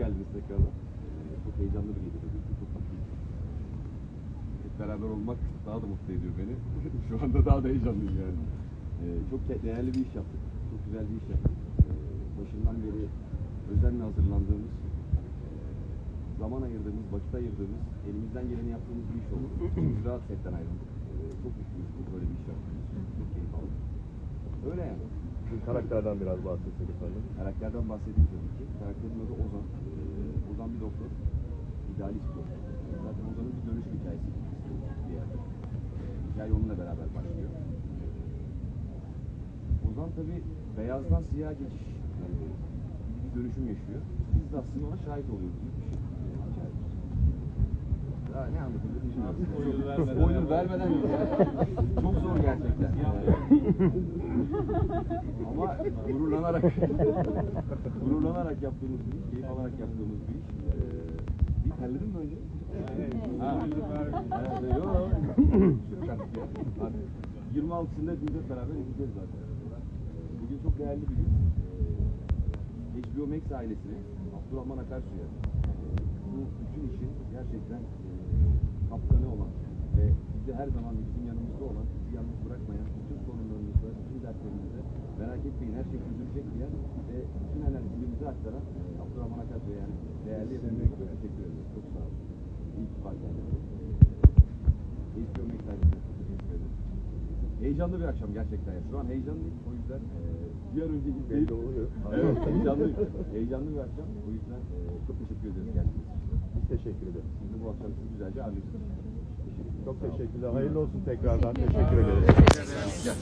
geldiniz tekrardan. Ee, çok heyecanlı bir gece tabii ki. Çok mutluyum. Hep beraber olmak daha da mutlu ediyor beni. Şu anda daha da heyecanlıyım yani. Ee, çok değerli bir iş yaptık. Çok güzel bir iş yaptık. Ee, başından beri özenle hazırlandığımız, ee, zaman ayırdığımız, vakit ayırdığımız, elimizden geleni yaptığımız bir iş oldu. Rahat setten ayrıldık. Ee, çok mutluyuz böyle bir iş yaptığımız. Çok keyif aldık. Öyle yani. Sizin karakterden biraz bahsetsek efendim. Karakterden bahsedeyim tabii ki. Karakterin adı Ozan. Ee, Ozan bir doktor. İdealist bir doktor. Zaten Ozan'ın bir dönüş hikayesi bir yerde. Ee, hikaye onunla beraber başlıyor. Ozan tabii beyazdan siyaha geçiş e, bir dönüşüm yaşıyor. Biz de aslında ona şahit oluyoruz. gibi bir şey. e, hikayemiz. Daha ne anlatılır bilmiyorum. Spoiler vermeden Spoiler vermeden Çok zor gerçekten. Ama gururlanarak gururlanarak yaptığımız bir iş, keyif alarak yaptığımız bir iş. Ee, bir terledin mi önce? Ha. Evet, yok. Artık ya. Hadi. 26'sında hepimiz hep beraber izleyeceğiz zaten. Bugün çok değerli bir gün. Ee, HBO Max ailesine, Abdurrahman Akarsu'ya bu bütün işin gerçekten e, kaptanı olan ve bizi her zaman bizim yanımızda olan, etmeyin her şey çözülecek diyen ve bütün enerjilerimizi aktaran Abdurrahman Akarsu'ya yani değerli efendim çok teşekkür ederim. Çok sağ olun. İyi ki Max ailesine çok teşekkür ederim. Heyecanlı bir akşam gerçekten. ya. Şu an heyecanlıyım. O yüzden e, bir an önce gitmeyi... Belli oluyor. Evet, heyecanlı, heyecanlı bir akşam. O yüzden e, çok teşekkür ederiz geldiğiniz için. Biz teşekkür ederiz. Siz de bu akşam sizi güzelce ağırlıyorsunuz. Teşekkür ederim. Çok teşekkürler. Hayırlı olsun tekrardan. Teşekkür ederiz. Gel.